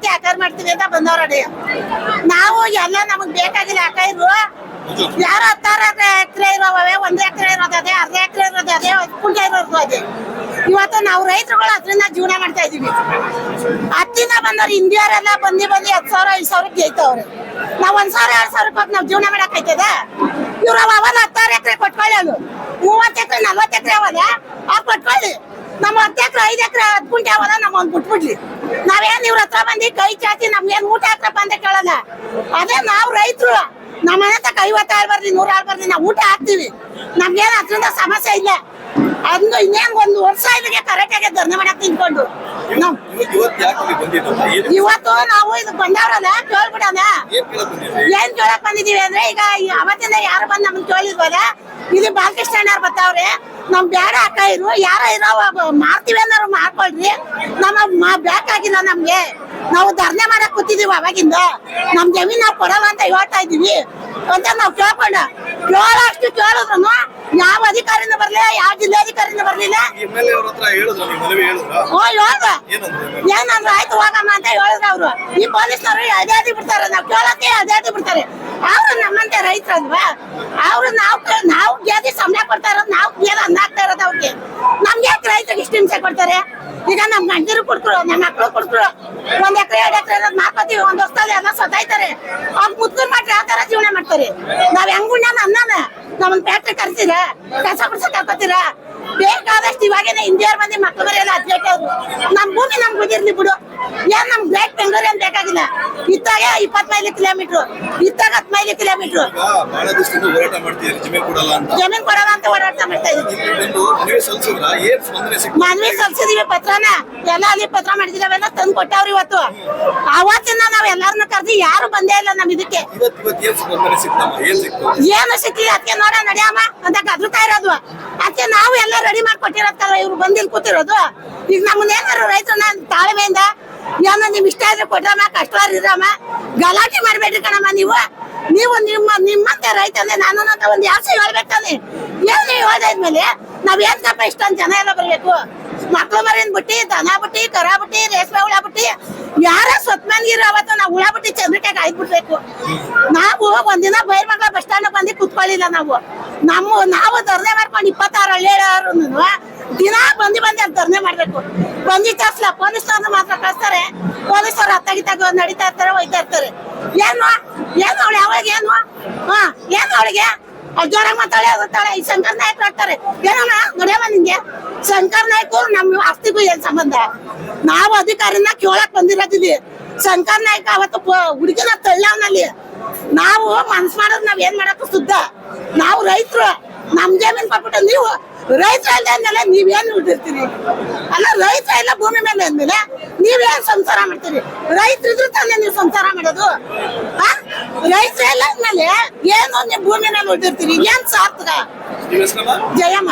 ಐತಿ ಆಕಾರ ಮಾಡ್ತೀವಿ ಅಂತ ಬಂದವ್ರ ನಾವು ಎಲ್ಲ ನಮಗ್ ಬೇಕಾಗಿಲ್ಲ ಅಕಾಯಿರು ಯಾರು ಹತ್ತಾರು ಎಕರೆ ಇರೋವೇ ಒಂದ್ ಎಕರೆ ಅದೇ, ಅರ್ಧ ಎಕರೆ ಇರೋದ ಅದೇ ಕುಂಟ ಇರೋದು ಅದೇ. ಇವತ್ತು ನಾವು ರೈತರುಗಳು ಅದರಿಂದ ಜೀವನ ಮಾಡ್ತಾ ಇದೀವಿ ಹತ್ತಿನ ಬಂದವ್ರು ಹಿಂದಿಯವರೆಲ್ಲ ಬಂದಿ ಬಂದಿ ಹತ್ತು ಸಾವಿರ, ಐದು ಸಾವಿರ ಜೈತವ್ರೆ. ನಾವ್ ಒಂದ್ ಸಾವಿರ, ಎರಡ್ ಸಾವಿರ ರೂಪಾಯಿ ನಾವ್ ಜೀವನ ಮಾಡಕ್ ಐತದ ಇವ್ರ ಅವಲ್ಲ ಹತ್ತಾರು ಎಕರೆ ಕೊಟ್ಕೊಳ್ಳಿ ಅದು ಮೂವತ್ತು ಎಕರೆ, ನಲ್ವತ್ತು ಎಕರೆ ಅವಲ್ಲ ಆ ಕೊಟ್ಕೊಳ್ಳಿ. ನಮ್ಮ ಹತ್ತು ಎಕರೆ, ಐದು ಎಕರೆ, ಹತ್ತು ಕುಂಟೆ ಅವಲ್ಲ ನಮ್ಮ ಒಂದ್ ಬಿಟ್ಬಿಡ್ಲಿ. ನಾವೇನ್ ಇವ್ರ ಹತ್ರ ಬಂದಿ ಕೈ ಚಾಚಿ ನಮ್ಗೇನ್ ಊಟ ಹಾಕ್ರಪ್ಪ ಅಂತ ಕೇಳಲ್ಲ. ಅದೇ ನಾವು ರೈತರು. ನಮ್ಮ ಮನೆ ತಕ್ಕ ಐವತ್ತು ಬರ್ಲಿ ನೂರ ನಾವು ಊಟ ಹಾಕ್ತಿವಿ. ನಮ್ಗೇನು ಅದ್ರಿಂದ ಸಮಸ್ಯೆ ಇಲ್ಲ. ಅಂದು ಇನ್ನೇನ್ ಒಂದು ವರ್ಷ ಇದಕ್ಕೆ ಕರೆಕ್ಟ್ ಆಗಿ ಧರ್ಮ ಮಾಡಕ್ ತಿನ್ಕೊಂಡು ಇವತ್ತು ನಾವು ಇದು ಬಂದವ್ರಲ್ಲ ಕೇಳ್ಬಿಡೋಣ. ಏನ್ ಕೇಳಕ್ ಬಂದಿದೀವಿ ಅಂದ್ರೆ ಈಗ ಅವತ್ತಿಂದ ಯಾರು ಬಂದ್ ನಮ್ಗೆ ಕೇಳಿದ್ವಲ್ಲ ಇದು ಬಾಲಕೃಷ್ಣಣ್ಣವ್ರು ಬರ್ತಾವ್ರೆ. ನಮ್ ಬ್ಯಾಡ ಅಕ್ಕ ಇರು ಯಾರ ಇರೋ ಮಾಡ್ತೀವಿ ಅನ್ನೋರು ಮಾಡ್ಕೊಳ್ರಿ. ನಮ್ಮ ಬೇಕಾಗಿಲ್ಲ ನಮ್ಗೆ. ನಾವು ಧರ್ನೆ ಮಾಡಕ್ ಕೂತಿದೀವಿ ಅವಾಗಿಂದ. ನಮ್ ಜಮೀನ್ ನಾವು ಕೊಡಲ್ಲ ಅಂತ ಹೇಳ್ತಾ ಇದೀವಿ ಅಂತ ನಾವು ಕೇಳ್ಕೊಂಡ. ಕೇಳಷ್ಟು ಕೇಳಿದ್ರು ಯಾವ ಅಧಿಕಾರಿನೂ ಬರ್ಲಿಲ್ಲ ಯಾವ ಜಿಲ್ಲಾಧಿಕಾರಿನೂ ಬರ್ಲಿಲ್ಲ. ಹೇಳ್ದ. ಏನಂದ್ರೆ ಆಯ್ತು ಹೋಗಮ್ಮ ಅಂತ ಹೇಳಿದ್ರು ಅವ್ರು. ಈ ಪೊಲೀಸ್ನವ್ರು ಅದೇ ಬಿಡ್ತಾರೆ. ನಾವು ಕೇಳಕ್ಕೆ ಅದೇ ಬಿಡ್ತಾರೆ. ಅವ್ರು ನಮ್ಮಂತೆ ರೈತರಲ್ವಾ? ಅವ್ರು ನಾವು ನಾವು ಸಮಯ ಸಂಬಳ ಕೊಡ್ತಾ ಇರೋದು ನಾವು ಏನು ಅನ್ನ ಹಾಕ್ತಾ ಇರೋದು ಅವ್ರಿಗೆ ನಮ್ಗೆ ಯಾಕೆ ರೈತರಿಗೆ ಇಷ್ಟು ಹಿಂಸೆ ಕೊಡ್ತಾರೆ. ಈಗ ನಮ್ ಗಂಡರು ಕೊಡ್ತರು ನಮ್ಮ ಮಕ್ಳು ಕೊಡ್ತರು ಒಂದ್ ಎಕರೆ, ಎರಡ್ ಎಕರೆ ಮಾಡ್ಕೋತೀವಿ ಒಂದ್ ವರ್ಷದಲ್ಲಿ ಎಲ್ಲ ಸತಾಯ್ತಾರೆ. ಅವ್ರು ಮುದ್ಕರ್ ಮಾಡ್ರಿ ಆ ತರ ಜೀವನ ಮಾಡ್ತಾರೆ. ನಾವ್ ಹೆಂಗ್ ಉಣ್ಣಾನ ಅನ್ನನ ನಮ್ಮನ್ ಫ್ಯಾಕ್ಟ್ರಿ ಕರ್ಸಿರ ಕಸ ಗುಡ್ಸಕ್ ಹಾಕೋತೀರ? ಬೇಕಾದಷ್ಟು ಇವಾಗೇನೆ ಇಂಡಿಯರ್ ಮಂದಿ ಮಕ್ಕಳು ಬರೆಯಲ್ಲ ಅದ್ಲೇಟ್ ನಮ್ ಭೂಮಿ ನಮ್ಗೆ ಗೊತ್ತಿರ್ಲಿ ಬಿಡು ಏನ್ ನಮ್ ಗ್ರೇಟ್ ಬೆಂಗಳೂರು ಏನ್ ಇತ್ತಾಗ ಇಪ್ಪತ್ತೈದು ಕಿಲೋಮೀಟರ್ ಇತ್ತಾಗ ಹದಿನೈದು ಕಿಲೋಮೀಟರ್ ಬಹಳ ದಿವಸದಿಂದ ಹೋರಾಟ ಜಮೀನ್ ಕೊಡಲ್ಲ ಅಂತ. ಜಮೀನ್ ಕೊಡಲ್ಲ ಅಂತ ಓಡಾಡ್ತಾ ಮಾಡ್ತಾ ಬಂದು ಮನವಿ ಸಲ್ಸಿದೀವಿ ಪತ್ರನ. ಎಲ್ಲ ಅಲ್ಲಿ ಪತ್ರ ಮಾಡಿದಿರವೆಲ್ಲ ತಂದು ಕೊಟ್ಟವ್ರಿ ಇವತ್ತು. ಅವತ್ತಿಂದ ನಾವ್ ಎಲ್ಲಾರನ್ನ ಕರ್ದಿ ಯಾರು ಬಂದೇ ಇಲ್ಲ ನಮ್ ಇದಕ್ಕೆ. ಏನು ಸಿಕ್ಕಿಲ್ಲ ಅದಕ್ಕೆ ನೋಡ ನಡಿಯಮ್ಮ ಅಂತ ಕದ್ರತಾ ಇರೋದು. ಅದಕ್ಕೆ ನಾವು ಎಲ್ಲ ರೆಡಿ ಮಾಡ್ಕೊಟ್ಟಿರೋದಲ್ಲ ಇವ್ರು ಬಂದಿಲ್ ಕೂತಿರೋದು. ಈಗ ನಮ್ಮನ್ನೇನಾರು ರೈತರನ್ನ ತಾಳ್ಮೆಯಿಂದ ಏನೋ ನಿಮ್ ಇಷ್ಟ ಆದ್ರೆ ಕೊಡ್ರಮ್ಮ ಕಷ್ಟ ಇರಮ್ಮ ಗಲಾಟೆ ಮಾಡ್ಬೇಡ್ರಿ ಕಣಮ್ಮ ನೀವು. ನೀವು ನಿಮ್ಮ, ನಿಮ್ಮಂತೆ ರೈತಂದ್ರೆ ನಾನು ಅಂತ ಒಂದ್ ಸಹ ಹೇಳ್ಬೇಕಾನೆ ಏನು ನೀವು ಹೋದಾದ್ಮೇಲೆ ನಾವ್ ಏನ್ ತಪ್ಪ ಇಷ್ಟೊಂದ್ ಜನ ಎಲ್ಲ ಬರ್ಬೇಕು? ಮಕ್ಳು ಮರಿನ್ ಬಿಟ್ಟಿ, ದನ ಬಿಟ್ಟಿ, ಕರ ಬಿಟ್ಟಿ, ರೇಷ್ಮೆ ಹುಳ ಬಿಟ್ಟಿ, ಯಾರ ಸತ್ಮನ್ಗಿರೋ ಅವತ್ತು ನಾವು ಹುಳ ಬಿಟ್ಟಿ ಚಂದ್ರಿಕೆ ಕಾಯ್ಬಿಡ್ಬೇಕು ನಾವು ಒಂದಿನ ಬೈರ್ ಮಗಳ ಬಸ್ ಸ್ಟ್ಯಾಂಡ್ ಬಂದು ಕುತ್ಕೊಳ್ಳಿಲ್ಲ ನಾವು. ನಮ್ಮ, ನಾವು ದರ್ದೆ ಮಾಡ್ಕೊಂಡು ಇಪ್ಪತ್ತಾರು ಹಳ್ಳಿಯವರು ದಿನ ಬಂದಿ ಬಂದಿ ಅಂತ ಧರ್ನೆ ಮಾಡ್ಬೇಕು. ಬಂದಿ ತರ್ಸ್ಲ ಪೊಲೀಸ್ನವ್ರನ್ನ ಮಾತ್ರ ಕಳಿಸ್ತಾರೆ ಪೊಲೀಸರು ಹತ್ತಾಗಿತ್ತಾಗ ನಡೀತಾ ಇರ್ತಾರೆ, ಹೋಯ್ತಾ ಇರ್ತಾರೆ. ಏನು? ಏನು ಅವಳು ಯಾವಾಗ ಏನು? ಹಾ, ಏನು ಅವಳಿಗೆ? ಅವ್ಳು ಜೋರಾಗಿ ಮಾತಾಡಿ ಹೋಗ್ತಾಳೆ ಈ ಶಂಕರ್ ನಾಯ್ಕ ಆಗ್ತಾರೆ. ಏನಮ್ಮ ನೋಡ್ಯಮ್ಮ ನಿಂಗೆ? ಶಂಕರ್ ನಾಯ್ಕು ನಮ್ಮ ಆಸ್ತಿಗೂ ಏನ್ ಸಂಬಂಧ? ನಾವು ಅಧಿಕಾರಿನ ಕೇಳಕ್ ಬಂದಿರೋದಿಲ್ಲಿ ಶಂಕರ್ ನಾಯ್ಕ ಅವತ್ತು ಹುಡುಗಿನ ತಳ್ಳವನಲ್ಲಿ. ನಾವು ಮನ್ಸ್ ಮಾಡೋದ್ ನಾವ್ ಏನ್ ಮಾಡಕ್ಕೂ ಸುದ್ದ ನಾವು ರೈತರು. ನಮ್ ಜಮೀನ್ ಕೊಟ್ಬಿಟ್ಟು ನೀವು ರೈತರ ಅಂದ್ಮೇಲೆ ನೀವೇನು ಉಳಿದಿರ್ತೀರಿ? ಅಲ್ಲ ರೈತರ ಎಲ್ಲ ಭೂಮಿ ಮೇಲೆ ಅಂದ್ಮೇಲೆ ನೀವೇನು ಸಂಸಾರ ಮಾಡ್ತೀರಿ? ರೈತರಿದ್ರು ತಾನೇ ನೀವು ಸಂಸಾರ ಮಾಡೋದು. ರೈತರ ಎಲ್ಲ ಅಂದ್ಮೇಲೆ ಏನು ನೀವು ಭೂಮಿ ಮೇಲೆ ಉಳಿದಿರ್ತೀರಿ? ಏನ್ ಸಾರ್ಥಕ? ಜಯಮ್ಮ.